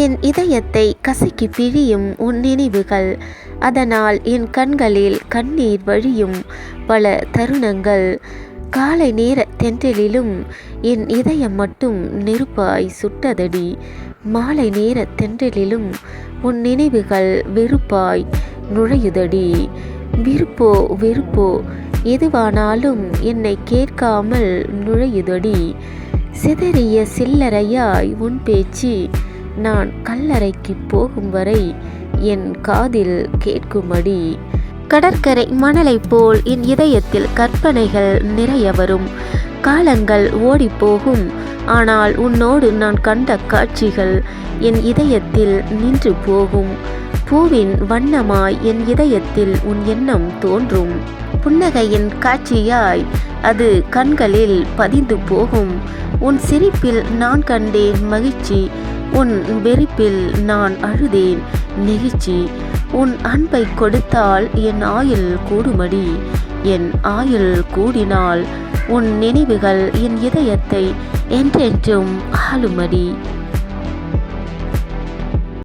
என் இதயத்தை கசக்கி பிழியும் உன் நினைவுகள். அதனால் என் கண்களில் கண்ணீர் வழியும் பல தருணங்கள். காலை நேர தென்றலிலும் என் இதயம் மட்டும் நெருப்பாய் சுட்டதடி. மாலை நேர தென்றலிலும் உன் நினைவுகள் வெறுப்பாய் நுழையுதடி. விருப்போ வெறுப்போ எதுவானாலும் என்னை கேட்காமல் நுழையுதடி. சிதறிய சில்லறையாய் உன் பேச்சு நான் கல்லறைக்கு போகும் வரை என் காதில் கேட்கும்படி. கடற்கரை மணலைப் போல் என் இதயத்தில் கற்பனைகள் நிறைய வரும். காலங்கள் ஓடிப்போகும். ஆனால் உன்னோடு நான் கண்ட காட்சிகள் என் இதயத்தில் நின்று போகும். பூவின் வண்ணமாய் என் இதயத்தில் உன் எண்ணம் தோன்றும். புன்னகையின் காட்சியாய் அது கண்களில் பதிந்து போகும். உன் சிரிப்பில் நான் கண்டேன் மகிழ்ச்சி. உன் வெறுப்பில் நான் அழுதேன் நெகிழ்ச்சி. உன் அன்பை கொடுத்தால் என் ஆயுள் கூடுமடி. என் ஆயுள் கூடினால் உன் நினைவுகள் என் இதயத்தை என்றென்றும் ஆளுமடி.